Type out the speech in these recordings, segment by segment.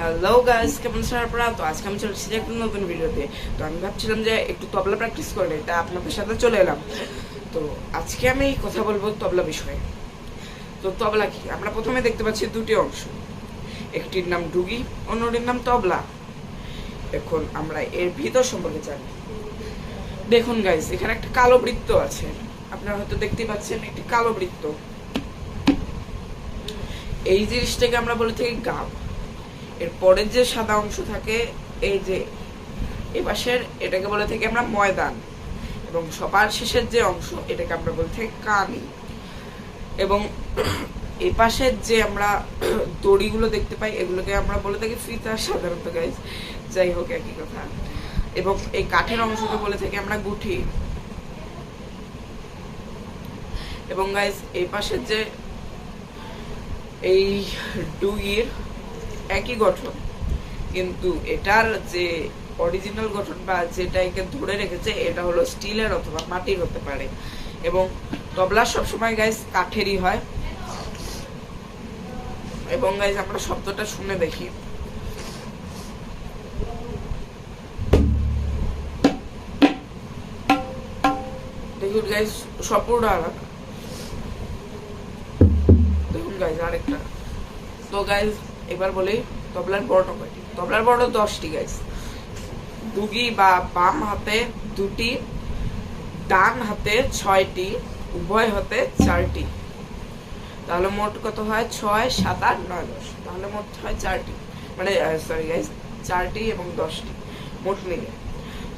Hello guys কেমন আছেন আপনারা? তো আজকে আমি চলে এসেছি একটা নতুন ভিডিওতে। তো আমি ভাবছিলাম যে একটু তবলা প্র্যাকটিস করে তা আপনাদের সাথে চলে এলাম। তো আজকে আমি কথা বলব তবলা বিষয়ে। তো তবলা কি? আমরা প্রথমে দেখতে পাচ্ছি দুটি অংশ। একটির নাম ডুগি, অন্যটির নাম তবলা। এখন আমরা এর ভিতর সম্পর্কে জানি। দেখুন গাইস এখানে একটা কালো বৃত্ত আছে। আপনারা হয়তো দেখতে পাচ্ছেন একটি কালো বৃত্ত। এই জিনিসটাকে আমরা বলে থাকি গাব। এর পরের যে সাদা অংশ থাকে, এই যে এ পাশের, এটাকে বলে থাকি আমরা ময়দান। এবং সবার শেষের যে অংশ, এটাকে আমরা বলে থাকি কানি। এবং এই পাশের যে আমরা দড়িগুলো দেখতে পাই, এগুলোকে আমরা বলে থাকি ফিতা সাধারণত গাইজ যাই হোক, একই কথা। এবং এই কাঠের অংশকে বলে থাকি আমরা গুঠি। এবং গাইজ এই পাশের যে এই ডুগির একই গঠন। কিন্তু এটার যে অরিজিনাল গঠন বা যেটা একে ধরে রেখেছে, এটা হলো স্টিলের অথবা মাটির হতে পারে। এবং তবলা সবসময় গাইজ কাঠেরই হয়। এবং গাইজ আমরা শব্দটা শুনে দেখি। দেখুন গাইজ সম্পূর্ণ আলাদা। দেখুন গাইজ আরেকটা। তো গাইজ এবার বলি তবলার বর্ণ কয়টি? তবলার বর্ণ দশটি গাইজ দুগি বা বাম হাতে দুটি, ডান হাতে ছয়টি, উভয় হাতে চারটি। তাহলে মোট কত হয়? ছয়, সাত, আট, নয়, দশ। তাহলে মোট হয় চারটি। মানে সরি গাইজ চারটি এবং দশটি। মোট মিলে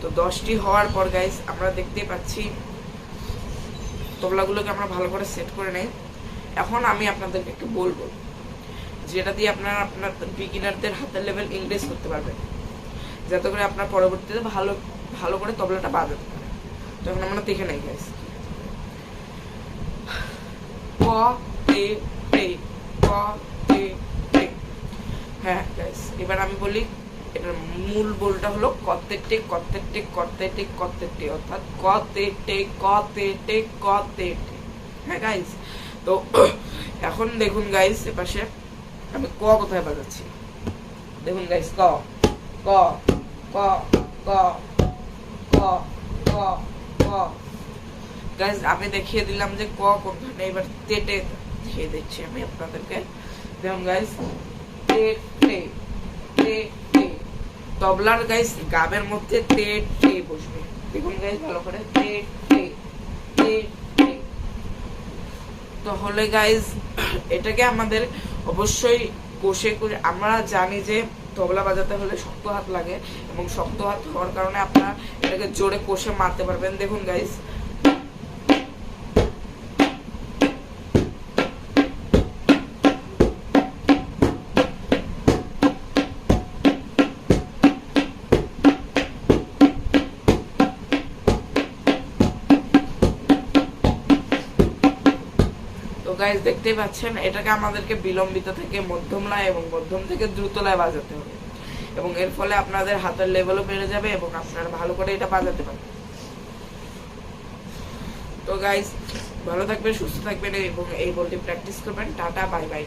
তো দশটি হওয়ার পর গাইজ আমরা দেখতে পাচ্ছি তবলাগুলোকে আমরা ভালো করে সেট করে নেই। এখন আমি আপনাদেরকে একটু বলব। যেটা দিয়ে আপনারা আপনার বিগিনারদের হাতের লেভেল ইংলিশ করতে পারবেন। যাতে করে আপনার পরবর্তীতে ভালো ভালো করে তবলাটা বাজাতে পারে। তখন আমরা দেখে নেই গাইস ক তে টে ক তে হ্যাঁ গাইস এবার আমি বলি, এটার মূল বলটা হলো কতে টে কতে টে কতে টে কতে টে অর্থাৎ কতে টে কতে টে কতে টে হ্যাঁ গাইস তো এখন দেখুন গাইস এপাশে আমি ক কোথায় বাজাচ্ছি? দেখুন গাইস ক ক ক ক ক ক ক গাইস আমি দেখিয়ে দিলাম যে ক কোনখানে, এবার তেটে দেখিয়ে দিচ্ছি আমি আপনাদেরকে। দেখুন গাইস তে টে তে টে তবলার গাইস গাবের মধ্যে তে টে বসবে। দেখুন গাইস ভালো করে তে টে তে টে তাহলে গাইস এটাকে আমাদের অবশ্যই কষে করে আমরা জানি যে তবলা বাজাতে হলে শক্ত হাত লাগে এবং শক্ত হাত হওয়ার কারণে আপনারা এটাকে জোরে কষে মারতে পারবেন। দেখুন গাইজ তো গাইজ দেখতেই পাচ্ছেন, এটাকে আমাদেরকে বিলম্বিত থেকে মধ্যম লয় এবং মধ্যম থেকে দ্রুত লয় বাজাতে হবে। এবং এর ফলে আপনাদের হাতের লেভেলও বেড়ে যাবে এবং আপনারা ভালো করে এটা বাজাতে পারবেন। তো গাইজ ভালো থাকবেন, সুস্থ থাকবেন এবং এই বলটি প্র্যাকটিস করবেন। Tata bye bye